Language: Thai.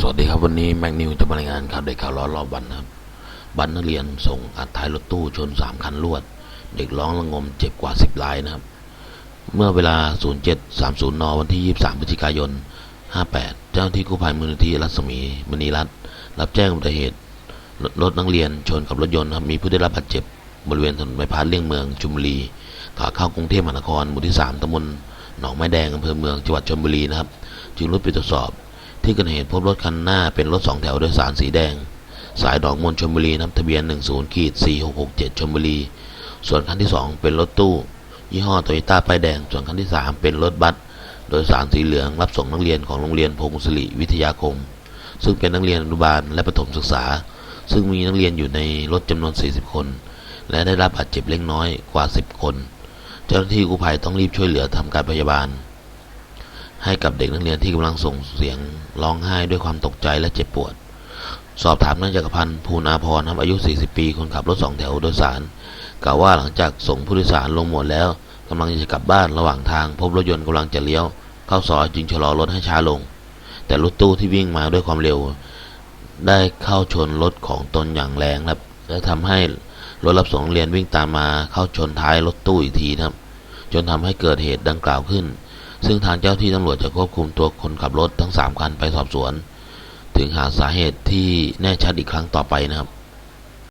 สวัสดีครับวันนี้แมกนิวจะมารายงานข่าวเด็กข่าวร้อนรอบวันนะครับบันนักเรียนส่งอัดท้ายรถตู้ชนสามคันรวด เด็กร้องระงมเจ็บกว่าสิบรายนะครับ เมื่อเวลา 0730 น วันที่ 23 พฤศจิกายน 58 เจ้าหน้าที่กู้ภัยมูลนิธิรัศมีมณีรัตน์รับแจ้งอุบัติเหตุรถรถนักเรียนชนกับรถยนต์ครับมีผู้ได้รับบาดเจ็บบริเวณถนนใบพัดเลี่ยงเมืองชุมบุรีขาเข้ากรุงเทพมหานครหมู่ที่ 3ตำบลหนองไม้แดงอำเภอเมืองจังหวัดชลบุรีนะครับ จึงรุดไปตรวจสอบ ที่เกิดเหตุพบรถคันหน้าเป็นรถสองแถวโดยสารสีแดง สายดอกมวลชลบุรีนับทะเบียน 10ขีด4667ชลบุรี ส่วนคันที่ 2 เป็นรถตู้ ยี่ห้อโตโยต้าป้ายแดง ส่วนคันที่ 3 เป็นรถบัสโดยสารสีเหลืองรับส่งนักเรียนของโรงเรียนพงศิริวิทยาคม ซึ่งเป็นนักเรียนอนุบาลและประถมศึกษา ซึ่งมีนักเรียนอยู่ในรถจำนวน 40 คน และได้รับบาดเจ็บเล็กน้อยกว่า 10 คน เจ้าหน้าที่กู้ภัยต้องรีบช่วยเหลือทำการพยาบาล ให้กับเด็กนักเรียนที่กำลังส่งเสียงร้องไห้ด้วยความตกใจและเจ็บปวด สอบถามนายจักรพันธ์ภูนาพรครับอายุ 40 ปี คนขับรถสองแถวโดยสาร กล่าวว่าหลังจากส่งผู้โดยสารลงหมดแล้วกำลังจะกลับบ้านระหว่างทาง พบรถยนต์กำลังจะเลี้ยว เข้าซอยจึงชะลอรถให้ช้าลง แต่รถตู้ที่วิ่งมาด้วยความเร็ว ได้เข้าชนรถของตนอย่างแรงครับและทำให้รถรับส่งนักเรียนวิ่งตามมาเข้าชนท้ายรถตู้อีกทีครับ จนทำให้เกิดเหตุดังกล่าวขึ้น ซึ่งทางเจ้าที่ตำรวจจะควบคุมตัวคนขับรถทั้ง 3 คันไปสอบสวน ถึงหาสาเหตุที่แน่ชัดอีกครั้งต่อไปนะครับ